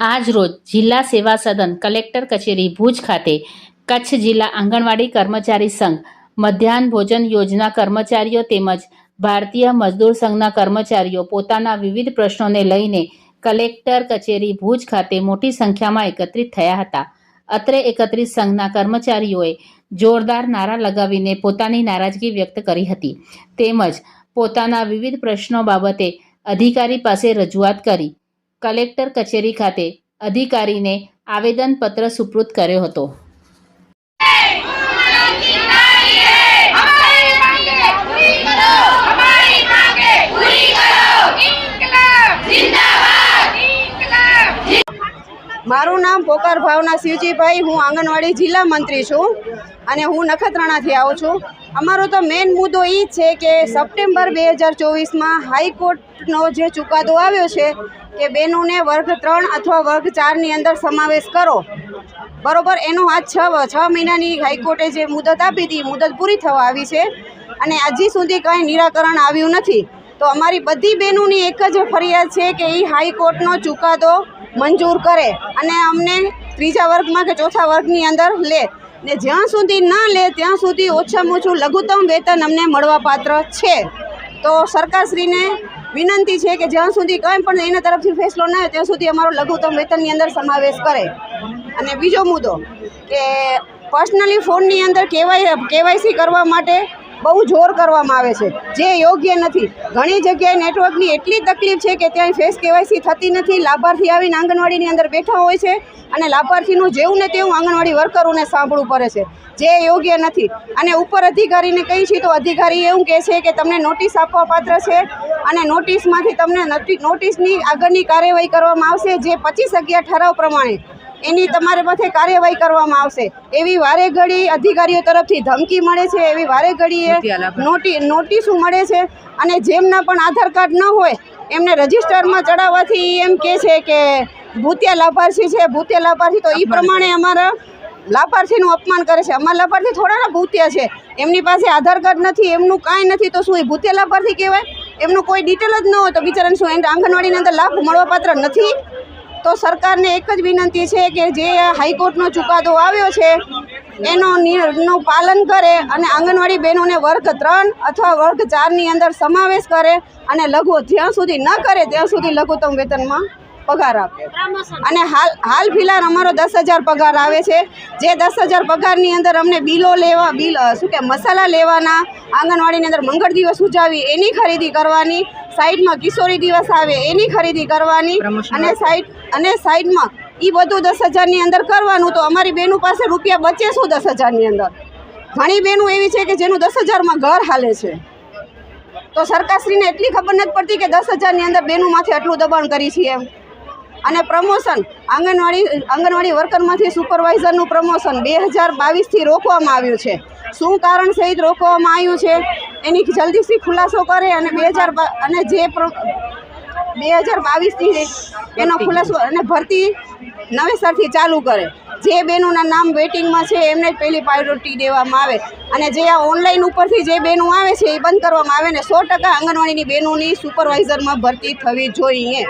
આજ રોજ જિલ્લા સેવા સદન કલેક્ટર કચેરી ભુજ ખાતે કચ્છ જિલ્લા આંગણવાડી કર્મચારી સંઘ મધ્યાહન ભોજન યોજના કર્મચારીઓ તેમજ ભારતીય મજદૂર સંઘના કર્મચારીઓ પોતાના વિવિધ પ્રશ્નોને લઈને કલેક્ટર કચેરી ભુજ ખાતે મોટી સંખ્યામાં એકત્રિત થયા હતા. અત્રે એકત્રિત સંઘના કર્મચારીઓએ જોરદાર નારા લગાવીને પોતાની નારાજગી વ્યક્ત કરી હતી. તેમજ પોતાના વિવિધ પ્રશ્નો બાબતે અધિકારી પાસે રજૂઆત કરી. કલેક્ટર કચેરી ખાતે અધિકારીને આવેદનપત્ર સુપૃત કર્યો હતો. મારું નામ પોકાર ભાવના શિવજીભાઈ, હું આંગણવાડી જિલ્લા મંત્રી છું અને હું નખત્રાણાથી આવું છું. અમારો તો મેઇન મુદ્દો એ છે કે સપ્ટેમ્બર બે હજાર ચોવીસમાં હાઈકોર્ટનો જે ચુકાદો આવ્યો છે કે બહેનોને વર્ગ ત્રણ અથવા વર્ગ ચારની અંદર સમાવેશ કરો. બરોબર, એનો આજ છ છ મહિનાની હાઈકોર્ટે જે મુદત આપી હતી મુદત પૂરી થવા આવી છે અને હજી સુધી કાંઈ નિરાકરણ આવ્યું નથી. તો અમારી બધી બહેનોની એક જ ફરિયાદ છે કે એ હાઈકોર્ટનો ચુકાદો મંજૂર કરે અને અમને ત્રીજા વર્ગમાં કે ચોથા વર્ગની અંદર લે. ને જ્યાં સુધી ના લે, ત્યાં સુધી ઓછામાં ઓછું લઘુત્તમ વેતન અમને મળવાપાત્ર છે. તો સરકારશ્રીને વિનંતી છે કે જ્યાં સુધી કંઈ પણ એના તરફથી ફેસલો ના આવે, ત્યાં સુધી અમારો લઘુત્તમ વેતનની અંદર સમાવેશ કરે. અને બીજો મુદ્દો કે પર્સનલી ફોનની અંદર કેવાય કેવાયસી કરવા માટે બહુ જોર કરવામાં આવે છે. જે યોગ્ય નથી. ઘણી જગ્યાએ નેટવર્કની એટલી તકલીફ છે કે ત્યાં ફેસ કેવાયસી થતી નથી. લાભાર્થી આવીને આંગણવાડીની અંદર બેઠા હોય છે અને લાભાર્થીનું જેવું ને તેવું આંગણવાડી વર્કરોને સાંભળવું પડે છે. જે યોગ્ય નથી. અને ઉપર અધિકારીને કહી છીએ તો અધિકારી એવું કહે છે કે તમને નોટિસ આપવા પાત્ર છે અને નોટિસમાંથી તમને નોટિ- નોટિસની આગળની કાર્યવાહી કરવામાં આવશે જે પચીસ અગિયાર ઠરાવ પ્રમાણે એની તમારે માથે કાર્યવાહી કરવામાં આવશે. એવી વારે ઘડી અધિકારીઓ તરફથી ધમકી મળે છે એવી વારે ઘડીએ નોટિ નોટિસો મળે છે અને જેમના પણ આધાર કાર્ડ ન હોય એમને રજિસ્ટરમાં ચડાવવાથી એમ કહે છે કે ભૂતિયા લાભાર્થી છે ભૂતિયા લાભાર્થી તો એ પ્રમાણે અમારા લાભાર્થીનું અપમાન કરે છે. અમારા લાભાર્થી થોડાના ભૂતિયા છે. એમની પાસે આધાર કાર્ડ નથી એમનું કાંઈ નથી તો શું એ ભૂતિયા લાભાર્થી કહેવાય? એમનું કોઈ ડિટેલ જ ન હોય તો બિચારાને શું એને આંગણવાડીની અંદર લાભ મળવાપાત્ર નથી? તો સરકારને એક જ વિનંતી છે કે જે હાઈકોર્ટનો ચુકાદો આવ્યો છે, એનો નિયમનું પાલન કરે અને આંગણવાડી બહેનોને વર્ગ ત્રણ અથવા વર્ગ ચારની અંદર સમાવેશ કરે અને લઘુ જ્યાં સુધી ન કરે ત્યાં સુધી લઘુત્તમ વેતનમાં પગાર આપે. અને હાલ હાલ ફિલહાલ અમારો દસ હજાર પગાર આવે છે. જે દસ હજાર પગારની અંદર અમને બિલો લેવા, બિલ શું કે મસાલા લેવાના, આંગણવાડીની અંદર મંગળ દિવસ ઉજાવી, એની ખરીદી કરવાની સાઈડમાં કિશોરી દિવસ આવે એની ખરીદી કરવાની અને સાઈડ અને સાઈડમાં એ બધું દસ હજારની અંદર કરવાનું તો અમારી બહેનો પાસે રૂપિયા બચે શું દસ હજારની અંદર? ઘણી બહેનો એવી છે કે જેનું દસ હજારમાં ઘર હાલે છે. તો સરકારશ્રીને એટલી ખબર નથી પડતી કે દસ હજારની અંદર બહેનો માથે આટલું દબાણ કરી છે એમ. અને પ્રમોશન આંગણવાડી આંગણવાડી વર્કરમાંથી સુપરવાઇઝરનું પ્રમોશન બે હજાર બાવીસથી રોકવામાં આવ્યું છે. શું કારણ સહિત રોકવામાં આવ્યું છે? એની જલ્દીથી ખુલાસો કરે અને બે હજાર અને જે બે હજાર બાવીસથી એનો ખુલાસો અને ભરતી નવેસરથી ચાલુ કરે. જે બેનુંના નામ વેટિંગમાં છે એમને જ પહેલી પ્રાયોરિટી દેવામાં આવે. અને જે આ ઓનલાઈન ઉપરથી જે બેનું આવે છે એ બંધ કરવામાં આવે ને સો ટકા આંગણવાડીની બહેનોની સુપરવાઇઝરમાં ભરતી થવી જોઈએ.